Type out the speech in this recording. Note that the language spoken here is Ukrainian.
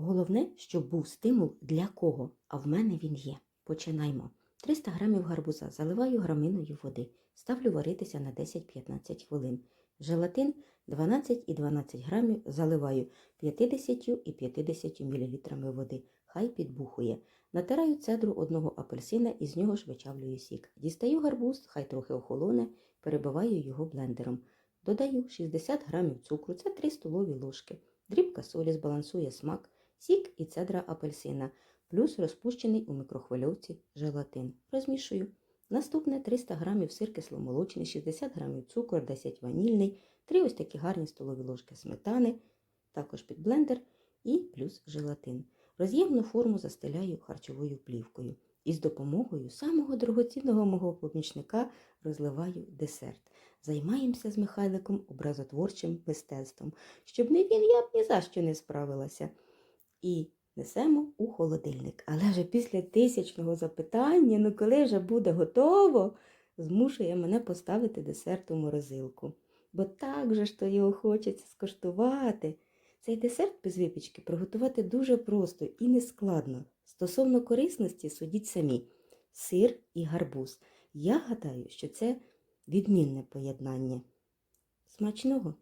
Головне, щоб був стимул для кого, а в мене він є. Починаймо. 300 грамів гарбуза заливаю граминою води. Ставлю варитися на 10-15 хвилин. Желатин 12 і 12 грамів заливаю 50 і 50 мл води. Хай підбухує. Натираю цедру одного апельсина і з нього ж вичавлюю сік. Дістаю гарбуз, хай трохи охолоне, перебиваю його блендером. Додаю 60 грамів цукру, це 3 столові ложки. Дрібка солі збалансує смак, сік і цедра апельсина, плюс розпущений у мікрохвильовці желатин. Розмішую. Наступне 300 грамів сир кисломолочний, 60 грамів цукор, 10 ванільний, 3 ось такі гарні столові ложки сметани, також під блендер і плюс желатин. Роз'ємну форму застеляю харчовою плівкою. І з допомогою самого дорогоцінного мого помічника розливаю десерт. Займаємося з Михайликом образотворчим мистецтвом, щоб не він, я б ні за що не справилася. І несемо у холодильник. Але вже після тисячного запитання, ну коли вже буде готово, змушує мене поставити десерт у морозилку. Бо так же ж то його хочеться скуштувати. Цей десерт без випічки приготувати дуже просто і нескладно. Стосовно корисності судіть самі. Сир і гарбуз. Я гадаю, що це відмінне поєднання. Смачного!